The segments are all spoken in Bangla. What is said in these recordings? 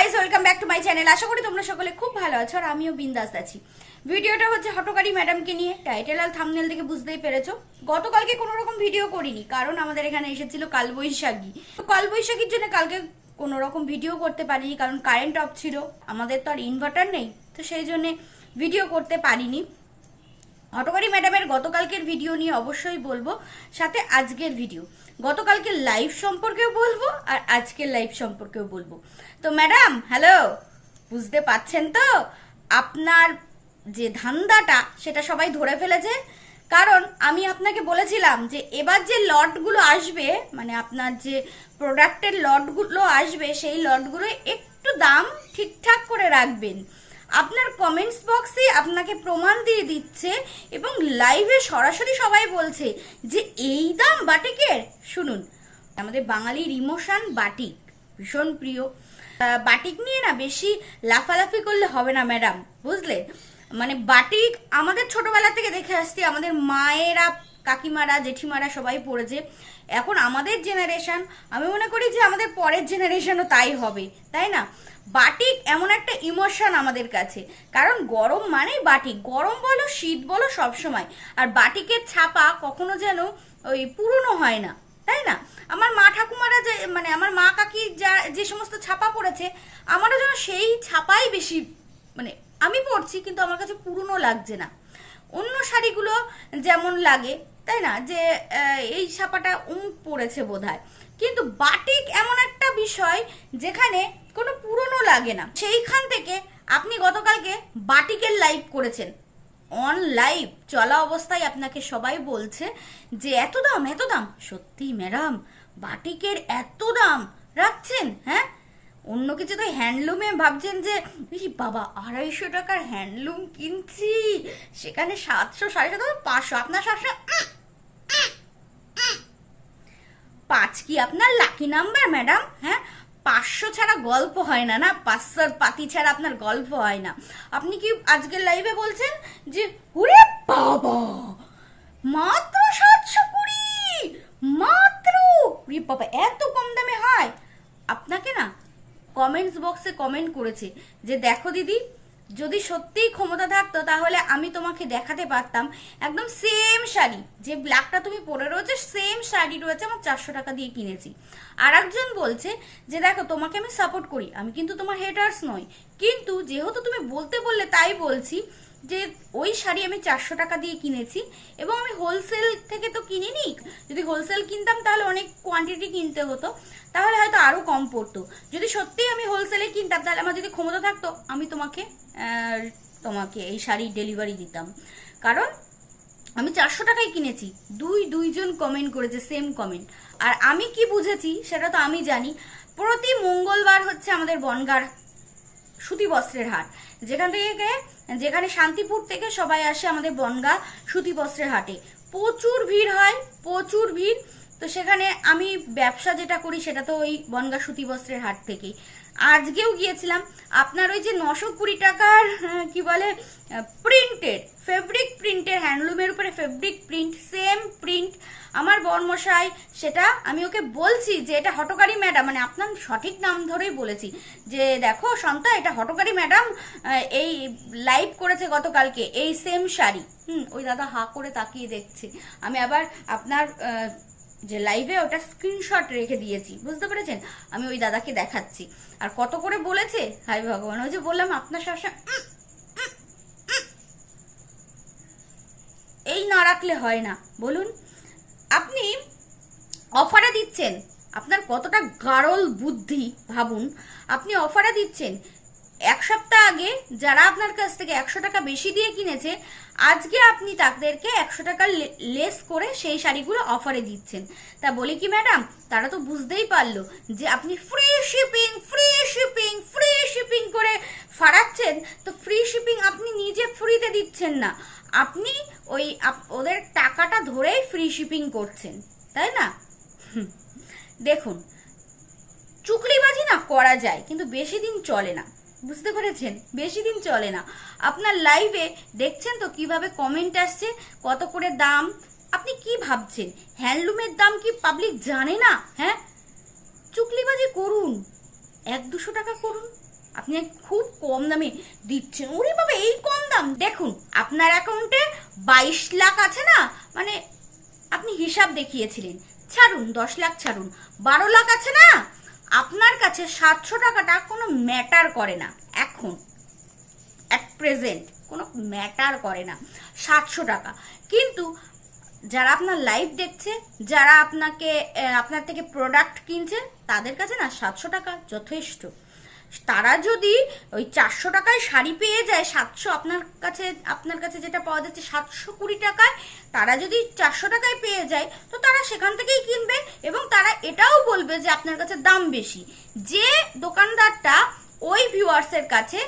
Guys welcome back to my channel আশা করি তোমরা সকলে খুব ভালো আছো আর আমিও বিন্দাস আছি। ভিডিওটা হচ্ছে হটকারী ম্যাডামকে নিয়ে। টাইটেল আর থামনেল থেকে বুঝতেই পেরেছ। গতকালকে কোনো রকম ভিডিও করিনি, কারণ আমাদের এখানে এসেছিল কালবৈশাখী। তো কালবৈশাখীর জন্য কালকে কোনো রকম ভিডিও করতে পারিনি, কারণ কারেন্ট অফ ছিল। আমাদের তো আর ইনভার্টার নেই, তো সেই জন্য ভিডিও করতে পারিনি। হটকারী ম্যাডামের গতকালকের ভিডিও নিয়ে অবশ্যই বলব, সাথে আজকের ভিডিও গতকালকের লাইভ সম্পর্কেও বলব আর আজকের লাইভ সম্পর্কেও বলব। তো ম্যাডাম হ্যালো বুঝতে পাচ্ছেন তো? আপনার যে ধান্দাটা, সেটা সবাই ধরে ফেলেছে। কারণ আমি আপনাকে বলেছিলাম যে এবার যে লটগুলো আসবে মানে আপনার যে প্রোডাক্টের লটগুলো আসবে, সেই লটগুলো একটু দাম ঠিকঠাক করে রাখবেন। আপনার কমেন্টস বক্সে আপনাকে প্রমাণ দিয়ে দিচ্ছে এবং লাইভে সরাসরি সবাই বলছে যে এই দাম বাটিকের। শুনুন, আমাদের বাঙালির ইমোশন বাটিক, ভীষণ প্রিয়। বাটিক নিয়ে না বেশি লাফালাফি করলে হবে না ম্যাডাম বুঝলে মানে বাটিক আমাদের ছোটবেলা থেকে দেখে আসছি, আমাদের মায়েরা কাকিমারা, জেঠিমারা সবাই পড়েছে। এখন আমাদের জেনারেশান আমি মনে করি যে আমাদের পরের জেনারেশনও তাই হবে, তাই না? বাটিক এমন একটা ইমোশন আমাদের কাছে, কারণ গরম মানেই বাটিক, গরম বলো, শীত বলো সবসময় আর বাটিকের ছাপা কখনো যেন ওই পুরনো হয় না, তাই না? আমার মা ঠাকুমারা যে মানে আমার মা কাকি যা, যে সমস্ত ছাপা পড়েছে, আমারও যেন সেই ছাপাই বেশি মানে আমি পড়ছি, কিন্তু আমার কাছে পুরনো লাগছে না। অন্য শাড়িগুলো যেমন লাগে, তাই না? যে এই ছাপাটা উমুক পড়েছে বোধহয়। কিন্তু বাটিক এমন একটা বিষয় যেখানে কোনো পুরনো লাগে না। সেইখান থেকে আপনি গতকালকে বাটিকের লাইভ করেছেন। অন লাইভ চলা অবস্থায় আপনাকে সবাই বলছে যে, এত দাম এত দাম? সত্যি ম্যাডাম, বাটিকের এত দাম। রাখছেন হ্যাঁ? অন্য কিছু তো হ্যান্ডলুমে ভাবছেন যে "ই বাবা, আড়াইশো টাকার হ্যান্ডলুম কিনছি। সেখানে সাতশো, সাড়ে সাতশো, পাঁচশো। আপনার সাতশো। পাঁচ কি আপনার লাকি নাম্বার ম্যাডাম হ্যাঁ? পাঁচশো ছাড়া গল্প হয় না না? পাঁচশোর পাতি ছাড়া আপনার গল্প হয় না। আপনি কি আজকের লাইভে বলছেন যে হুরে বাবা, মাত্র সাতশো কুড়ি, মাত্র? বাবা, এত কম দামে হয়? আপনাকে না কমেন্টস বক্সে কমেন্ট করেছে যে, দেখো দিদি, যদি সত্যিই ক্ষমতা থাকতো, তাহলে আমি তোমাকে দেখাতে পারতাম একদম সেম শাড়ি। যে ব্ল্যাকটা তুমি পরে রয়েছে সেম শাড়ি রয়েছে, আমার চারশো টাকা দিয়ে কিনেছি। আর একজন বলছে যে, দেখো, তোমাকে আমি সাপোর্ট করি। আমি কিন্তু তোমার হেটার্স নই। কিন্তু যেহেতু তুমি বলতে বললে, তাই বলছি যে ওই শাড়ি আমি চারশো টাকা দিয়ে কিনেছি এবং আমি হোলসেল থেকে তো কিনিনি। যদি হোলসেল কিনতাম তাহলে অনেক কোয়ান্টিটি কিনতে হতো। তাহলে হয়তো আরও কম পড়তো। যদি সত্যিই আমি হোলসেলে কিনতাম, তাহলে আমার যদি ক্ষমতা থাকতো, আমি তোমাকে তোমাকে এই শাড়ি ডেলিভারি দিতাম। কারণ আমি চারশো টাকায় কিনেছি। দুই, দুইজন কমেন্ট করেছে সেম কমেন্ট আর আমি কি বুঝেছি, সেটা তো আমি জানি। প্রতি মঙ্গলবার হচ্ছে আমাদের বনগার সুতি বস্ত্রের হাট। যেখান থেকে যেখানে শান্তিপুর থেকে সবাই আসে আমাদের বনগা সুতি বস্ত্রের হাটে। প্রচুর ভিড় হয়, প্রচুর ভিড়। তো সেখানে আমি ব্যবসা যেটা করি সেটা তো ওই বনগা সুতি বস্ত্রের হাট থেকেই আজকেও গিয়েছিলাম, আপনার ওই যে নশো কুড়ি টাকার কি বলে প্রিন্টেড ফেব্রিক প্রিন্টের হ্যান্ডলুমের উপরে ফেব্রিক প্রিন্ট সেম প্রিন্ট আমার বর্মশাই সেটা আমি ওকে বলছি যে এটা হটকারী ম্যাডাম মানে আপনার সঠিক নাম ধরেই বলেছি। যে দেখো সন্তা এটা হটকারী ম্যাডাম এই লাইভ করেছে গতকালকে, এই সেম শাড়ি। হুম, ওই দাদা হা করে তাকিয়ে দেখছে। আমি আবার আপনার যে লাইভে ওটা স্ক্রিনশট রেখে দিয়েছি, বুঝতে পেরেছেন? আমি ওই দাদাকে দেখাচ্ছি। আর কত করে বলেছে? হাই ভগবান, ওই যে বললাম আপনার সবসময়। এই না রাখলে হয় না, বলুন। অফারে দিচ্ছেন। আপনার কতটা গারল বুদ্ধি ভাবুন। আপনি অফারে দিচ্ছেন। এক সপ্তাহ আগে যারা আপনার কাছ থেকে একশো টাকা বেশি দিয়ে কিনেছে, আজকে আপনি তাদেরকে একশো টাকা লেস করে সেই শাড়িগুলো অফারে দিচ্ছেন। তা বলি কি ম্যাডাম, তারা তো বুঝতেই পারল যে আপনি free shipping free shipping free shipping করে ফাড়াচ্ছেন, তো ফ্রি শিপিং আপনি নিজে ফ্রিতে দিচ্ছেন না। আপনি ওই ওদের টাকাটা ধরেই ফ্রি শিপিং করছেন, তাই না? দেখুন, চুকলিবাজি না করা যায়, কিন্তু বেশি দিন চলে না। বুঝতে পেরেছেন? বেশি দিন চলে না। আপনার লাইভে দেখছেন তো কীভাবে কমেন্ট আসছে, কত করে দাম? আপনি কি ভাবছেন? হ্যান্ডলুমের দাম কি পাবলিক জানে না? হ্যাঁ? চুকলিবাজি করুন। এক দুশো টাকা করুন। আপনি খুব কম দামে দিচ্ছেন। ওরে বাবা, এই কম দাম। দেখুন, আপনার অ্যাকাউন্টে বাইশ লাখ আছে না? মানে আপনি হিসাব দেখিয়েছিলেন। ছাড়ুন, দশ লাখ ছাড়ুন। বারো লাখ আছে না? আপনার কাছে সাতশো টাকাটা কোনো ম্যাটার করে না, এখন। অ্যাট প্রেজেন্ট কোনো ম্যাটার করে না, সাতশো টাকা। কিন্তু যারা আপনার লাইভ দেখছে, যারা আপনাকে আপনার থেকে প্রোডাক্ট কিনছে, তাদের কাছে না সাতশো টাকা যথেষ্ট। তারা যদি ওই চারশো টাকায় শাড়ি পেয়ে যায়, সাতশো আপনার কাছে আপনার কাছে যেটা পাওয়া যাচ্ছে সাতশো কুড়ি টাকায়, তারা যদি চারশো টাকায় পেয়ে যায়, তো তারা সেখান থেকেই কিনবে এবং তারা এটাও বলবে যে আপনার কাছে দাম বেশি। যে দোকানদারটা ওই ভিউয়ার্সের কাছে,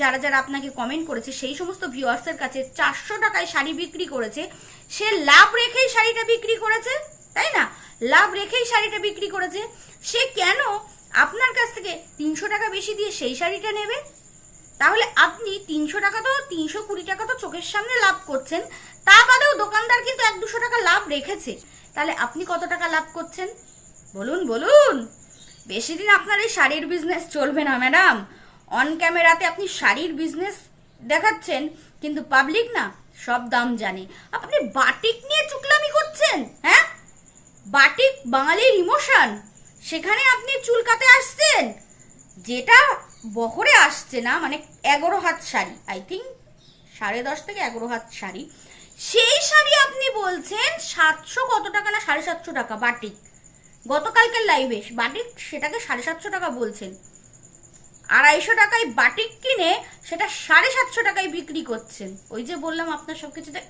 যারা যারা আপনাকে কমেন্ট করেছে, সেই সমস্ত ভিউয়ার্সের কাছে চারশো টাকায় শাড়ি বিক্রি করেছে, সে লাভ রেখেই শাড়িটা বিক্রি করেছে, তাই না? লাভ রেখেই শাড়িটা বিক্রি করেছে, সে কেন আপনার কাছ থেকে তিনশো টাকা বেশি দিয়ে সেই শাড়িটা নেবে? তাহলে আপনি তিনশো টাকা তো, তিনশো কুড়ি টাকা তো চোখের সামনে লাভ করছেন। তা বাদেও দোকানদার কিন্তু এক দুশো টাকা লাভ রেখেছে। তাহলে আপনি কত টাকা লাভ করছেন? বলুন বলুন। বেশি দিন আপনার এই শাড়ির বিজনেস চলবে না ম্যাডাম অন ক্যামেরাতে আপনি শাড়ির বিজনেস দেখাচ্ছেন, কিন্তু পাবলিক না, সব দাম জানে। আপনি বাটিক নিয়ে চুকলামি করছেন হ্যাঁ? বাটিক বাঙালির ইমোশন সেখানে আপনি চুলকাতে আসছেন? যেটা বহরে আসছে না মানে এগারো হাত শাড়ি আই থিঙ্ক সাড়ে দশ থেকে এগারো হাত শাড়ি। সেই শাড়ি আপনি বলছেন সাতশো কত টাকা না সাড়ে সাতশো টাকা, বাটিক? গতকালকের লাইভে বাটিক সেটাকে সাড়ে সাতশো টাকা বলছেন। আড়াইশো টাকায় বাটিক কিনে সেটা সাড়ে সাতশো টাকায় বিক্রি করছেন। ওই যে বললাম আপনার সবকিছুতে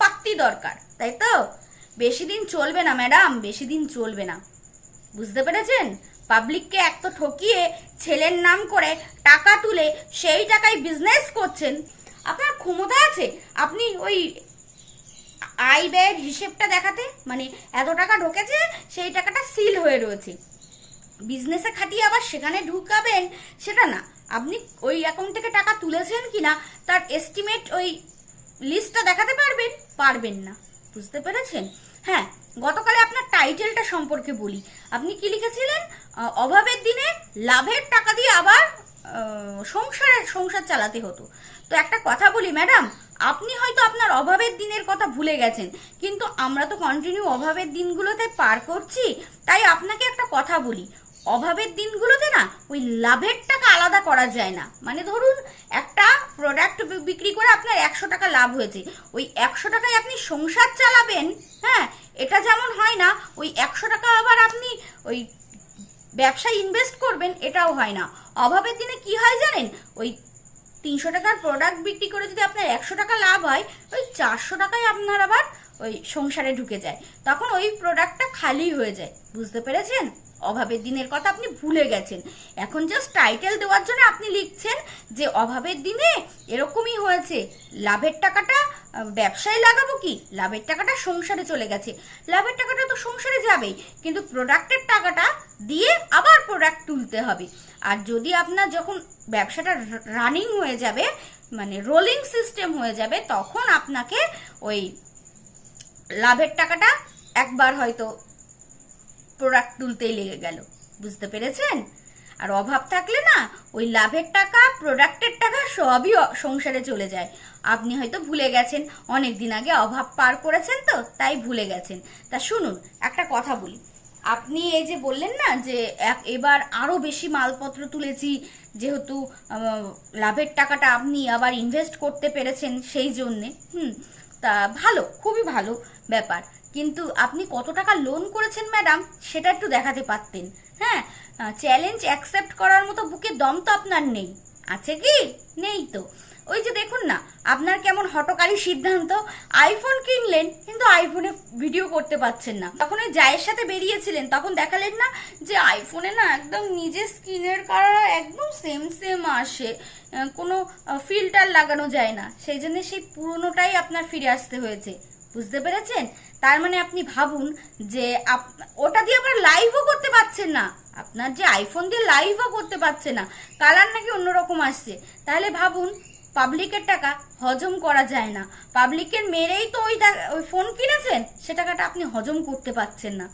পাত্তি দরকার, তাই তো? বেশি দিন চলবে না, ম্যাডাম বেশি দিন চলবে না। বুঝতে পেরেছেন? পাবলিককে এক তো ঠকিয়ে ছেলের নাম করে টাকা তুলে সেই টাকায় বিজনেস করছেন। আপনার ক্ষমতা আছে? আপনি ওই আয় ব্যয়ের হিসেবটা দেখাতে? মানে এত টাকা ঢোকেছে, সেই টাকাটা সিল হয়ে রয়েছে। বিজনেসে খাটিয়ে আবার সেখানে ঢুকাবেন, সেটা না। আপনি ওই অ্যাকাউন্ট থেকে টাকা তুলেছেন কিনা, তার এস্টিমেট ওই লিস্টটা দেখাতে পারবেন? পারবেন না। বুঝতে পেরেছেন? হ্যাঁ গতকালে আপনার টাইটেলটা সম্পর্কে বলি। আপনি কি লিখেছিলেন? অভাবের দিনে লাভের টাকা দিয়ে আবার সংসারে, সংসার চালাতে হতো। তো একটা কথা বলি, ম্যাডাম, আপনি হয়তো আপনার অভাবের দিনের কথা ভুলে গেছেন, কিন্তু আমরা তো কন্টিনিউ অভাবের দিনগুলোতে পার করছি, তাই আপনাকে একটা কথা বলি। অভাবের দিনগুলোতে না ওই লাভের টাকা আলাদা করা যায় না। মানে ধরুন, একটা প্রোডাক্ট বিক্রি করে আপনার একশো টাকা লাভ হয়েছে। ওই একশো টাকায় আপনি সংসার চালাবেন হ্যাঁ এটা যেমন হয় না, ওই একশো টাকা আবার আপনি ওই ব্যবসায় ইনভেস্ট করবেন, এটাও হয় না। অভাবের দিনে কি হয় জানেন? ওই তিনশো টাকার প্রোডাক্ট বিক্রি করে যদি আপনার একশো টাকা লাভ হয়, ওই চারশো টাকায় আপনার আবার ওই সংসারে ঢুকে যায়। তখন ওই প্রোডাক্টটা খালি হয়ে যায়। বুঝতে পেরেছেন? অভাবের দিনের কথা আপনি ভুলে গেছেন। এখন জাস্ট টাইটেল দেওয়ার জন্য আপনি লিখছেন যে, অভাবের দিনে এরকমই হয়েছে। লাভের টাকাটা ব্যবসায় লাগাবো কি? লাভের টাকাটা সংসারে চলে গেছে। লাভের টাকাটা তো সংসারে যাবেই, কিন্তু প্রোডাক্টের টাকাটা দিয়ে আবার প্রোডাক্ট তুলতে হবে। আর যদি আপনার যখন ব্যবসাটা রানিং হয়ে যাবে মানে রোলিং সিস্টেম হয়ে যাবে, তখন আপনাকে ওই লাভের টাকাটা একবার হয়তো প্রোডাক্ট তুলতেই লেগে গেল। বুঝতে পেরেছেন? আর অভাব থাকলে না, ওই লাভের টাকা, প্রোডাক্টের টাকা সবই সংসারে চলে যায়। আপনি হয়তো ভুলে গেছেন অনেক দিন আগে অভাব পার করেছেন তো, তাই ভুলে গেছেন। তা শুনুন, একটা কথা বলি। আপনি এই যে বললেন না যে এবার আরও বেশি মালপত্র তুলেছি, যেহেতু লাভের টাকাটা আপনি আবার ইনভেস্ট করতে পেরেছেন সেই জন্যে, হুম, তা ভালো, খুবই ভালো ব্যাপার। কিন্তু আপনি কত টাকা লোন করেছেন ম্যাডাম সেটা একটু দেখাতে পারতেন। হ্যাঁ চ্যালেঞ্জ অ্যাকসেপ্ট করার মতো বুকে দম তো আপনার নেই। আছে কি? নেই তো। ওই যে দেখুন না, আপনার কেমন হটকারী সিদ্ধান্ত। আইফোন কিনলেন, কিন্তু আইফোনে ভিডিও করতে পারছেন না। তখন ওই জায়ের সাথে বেরিয়েছিলেন, তখন দেখালেন না যে আইফোনে না একদম নিজের স্কিনের কালার একদম সেম সেম আসে। কোনো ফিল্টার লাগানো যায় না। সেই জন্য সেই পুরনোটাই আপনার ফিরে আসতে হয়েছে। বুঝতে পেরেছেন? তার মানে আপনি ভাবুন যে ওটা দিয়ে আবার লাইভও করতে পারছেন না। আপনার যে আইফোন দিয়ে লাইভও করতে পারছে না। কালার নাকি অন্যরকম আসছে। তাহলে ভাবুন পাবলিকের টাকা হজম করা যায় না। পাবলিকের মেরেই তো ওই ওই ফোন কিনেছেন, সে টাকাটা আপনি হজম করতে পারছেন না।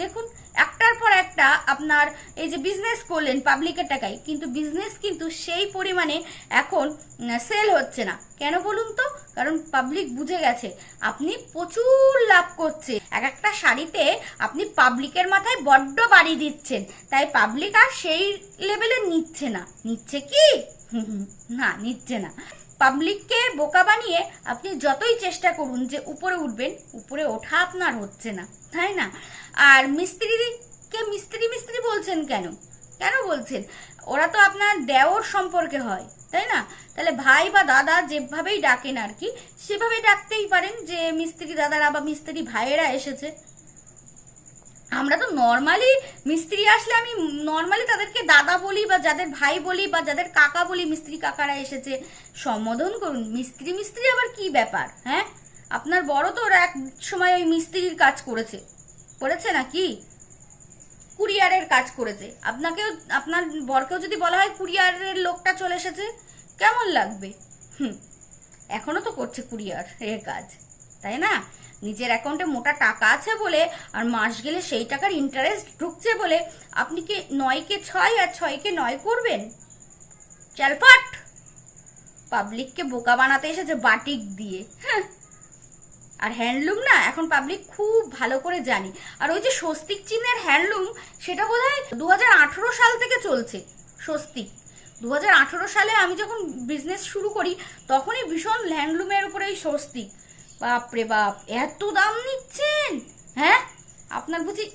দেখুন, একটার পর একটা আপনার এই যে বিজনেস করলেন পাবলিকের টাকায়, কিন্তু বিজনেস কিন্তু সেই পরিমাণে এখন সেল হচ্ছে না। কেন বলুন তো? কারণ পাবলিক বুঝে গেছে, আপনি প্রচুর লাভ করছে এক একটা শাড়িতে আপনি পাবলিকের মাথায় বড্ড বাড়ি দিচ্ছেন, তাই পাবলিক আর সেই লেভেলে নিচ্ছে না। নিচ্ছে কি? না, নিচ্ছে না। পাবলিককে বোকা বানিয়ে আপনি যতই চেষ্টা করুন যে উপরে উঠবেন, উপরে ওঠা আপনার হচ্ছে না, তাই না? আর মিস্ত্রিকে মিস্ত্রি মিস্ত্রি বলছেন কেন? কেন বলছেন? ওরা তো আপনার দেওর সম্পর্কে হয়, তাই না? তাহলে ভাই বা দাদা যেভাবেই ডাকেন আর কি সেভাবেই ডাকতেই পারেন যে মিস্ত্রি দাদারা বা মিস্ত্রি ভাইয়েরা এসেছে। আমরা তো নর্মালি মিস্ত্রি আসলে আমি নর্মালি তাদেরকে দাদা বলি বা যাদের ভাই বলি বা যাদের কাকা বলি, মিস্ত্রি কাকারা এসেছে। সম্বোধন করুন, মিস্ত্রি মিস্ত্রি আবার কি ব্যাপার হ্যাঁ? আপনার বড় তো ওরা এক সময় ওই মিস্ত্রির কাজ করেছে। করেছে নাকি? কুরিয়ারের কাজ করেছে। আপনাকেও, আপনার বরকেও যদি বলা হয় কুরিয়ারের লোকটা চলে এসেছে, কেমন লাগবে? হুম, এখনও তো করছে কুরিয়ার এর কাজ, তাই না? নিজের অ্যাকাউন্টে মোটা টাকা আছে বলে আর মাস গেলে সেই টাকার ইন্টারেস্ট ঢুকছে বলে, আপনি কি নয়কে ছয় আর ছয়কে নয় করবেন? চালপাট পাবলিককে বোকা বানাতে এসেছে বাটিক দিয়ে। হ্যাঁ। আর হ্যান্ডলুম না, এখন পাবলিক খুব ভালো করে জানি। আর ওই যে স্বস্তিক চিহ্নের হ্যান্ডলুম, সেটা বোধ হয় দু হাজার আঠারো সাল থেকে চলছে। স্বস্তিক। দু হাজার আঠারো সালে আমি যখন বিজনেস শুরু করি, তখনই ভীষণ হ্যান্ডলুমের উপরে ওই স্বস্তিক। বাপরে বাপ, এত দাম নিচ্ছেন? হ্যাঁ? আপনার বুঝি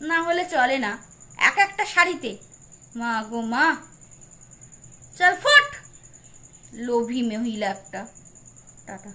না হলে চলে না। এক একটা শাড়িতে। মা গো মা। চল ফট। লোভী মহিলা একটা। টাটা।